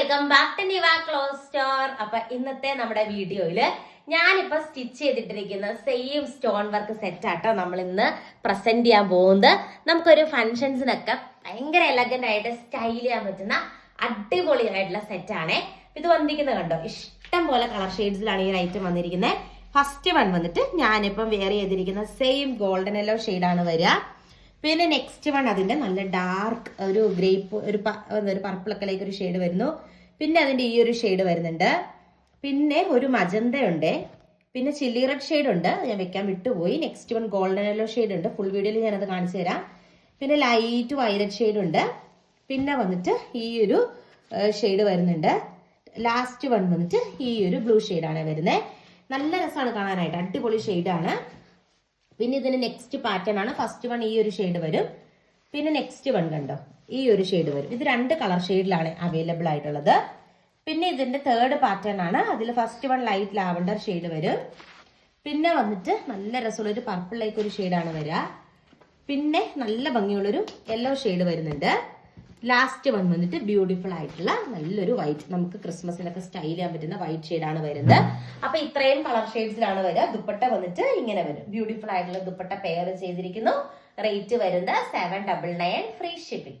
Welcome back to Niva close store അപ്പൊ ഇന്നത്തെ നമ്മുടെ വീഡിയോയിൽ ഞാനിപ്പോ സ്റ്റിച്ച് ചെയ്തിട്ടിരിക്കുന്ന സെയിം സ്റ്റോൺ വർക്ക് സെറ്റ് ആട്ടോ നമ്മൾ ഇന്ന് പ്രസന്റ് ചെയ്യാൻ പോകുന്നത്. നമുക്കൊരു ഫംഗ്ഷൻസിനൊക്കെ ഭയങ്കര എലഗന്റ് ആയിട്ട് സ്റ്റൈൽ ചെയ്യാൻ പറ്റുന്ന അടിപൊളിയായിട്ടുള്ള സെറ്റ് ആണേ. ഇത് വന്നിരിക്കുന്നത് കണ്ടോ? ഇഷ്ടം പോലെ കളർ ഷെയ്ഡ്സിലാണ് ഈ ഐറ്റം വന്നിരിക്കുന്നത്. ഫസ്റ്റ് വൺ വന്നിട്ട് ഞാനിപ്പം വെയർ ചെയ്തിരിക്കുന്ന സെയിം ഗോൾഡൻ യെല്ലോ ആണ് വരിക. പിന്നെ നെക്സ്റ്റ് വൺ അതിന്റെ നല്ല ഡാർക്ക് ഒരു ഗ്രേപ്പ് ഒരു ഒരു പർപ്പിൾ ഒക്കെ ലൈക്ക് ഒരു ഷെയ്ഡ് വരുന്നു. പിന്നെ അതിന്റെ ഈ ഒരു ഷെയ്ഡ് വരുന്നുണ്ട്. പിന്നെ ഒരു മജന്ത ഉണ്ട് പിന്നെ ചില്ലി റെഡ് ഷെയ്ഡ് ഉണ്ട്. ഞാൻ വെക്കാൻ വിട്ടുപോയി. Next one golden yellow shade ഉണ്ട്. ഫുൾ വീഡിയോയിൽ ഞാനത് കാണിച്ചു തരാം. പിന്നെ ലൈറ്റ് വയലറ്റ് ഷെയ്ഡ് ഉണ്ട്. പിന്നെ വന്നിട്ട് ഈ ഒരു ഷെയ്ഡ് വരുന്നുണ്ട്. ലാസ്റ്റ് വൺ വന്നിട്ട് ഈ ഒരു ബ്ലൂ ഷെയ്ഡാണ് വരുന്നത് നല്ല രസമാണ് കാണാനായിട്ട്. അടിപൊളി ഷെയ്ഡാണ് പിന്നെ ഇതിന് നെക്സ്റ്റ് പാറ്റേൺ ആണ്. ഫസ്റ്റ് വൺ ഈ ഒരു ഷെയ്ഡ് വരും. പിന്നെ നെക്സ്റ്റ് വൺ കണ്ടോ? ഈ ഒരു ഷെയ്ഡ് വരും. ഇത് രണ്ട് കളർ ഷെയ്ഡിലാണ് അവൈലബിൾ ആയിട്ടുള്ളത്. പിന്നെ ഇതിന്റെ തേർഡ് പാറ്റേൺ ആണ്. അതിൽ first one light lavender shade വരും. പിന്നെ വന്നിട്ട് നല്ല രസമുള്ള ഒരു പർപ്പിൾ ലൈക്ക് ഒരു ഷെയ്ഡാണ് വരിക പിന്നെ നല്ല ഭംഗിയുള്ളൊരു യെല്ലോ ഷെയ്ഡ് വരുന്നുണ്ട്. ലാസ്റ്റ് വൺ വന്നിട്ട് ബ്യൂട്ടിഫുൾ ആയിട്ടുള്ള നല്ലൊരു വൈറ്റ് നമുക്ക് ക്രിസ്മസിനൊക്കെ സ്റ്റൈൽ ചെയ്യാൻ പറ്റുന്ന വൈറ്റ് ഷെയ്ഡാണ് വരുന്നത്. അപ്പൊ ഇത്രയും കളർ ഷെയ്ഡ്സിലാണ് വരിക. ദുപ്പട്ട വന്നിട്ട് ഇങ്ങനെ വരും. ബ്യൂട്ടിഫുൾ ആയിട്ടുള്ള ദുപ്പട്ട പെയർ ചെയ്തിരിക്കുന്നു. റേറ്റ് വരുന്നത് seven double nine free shipping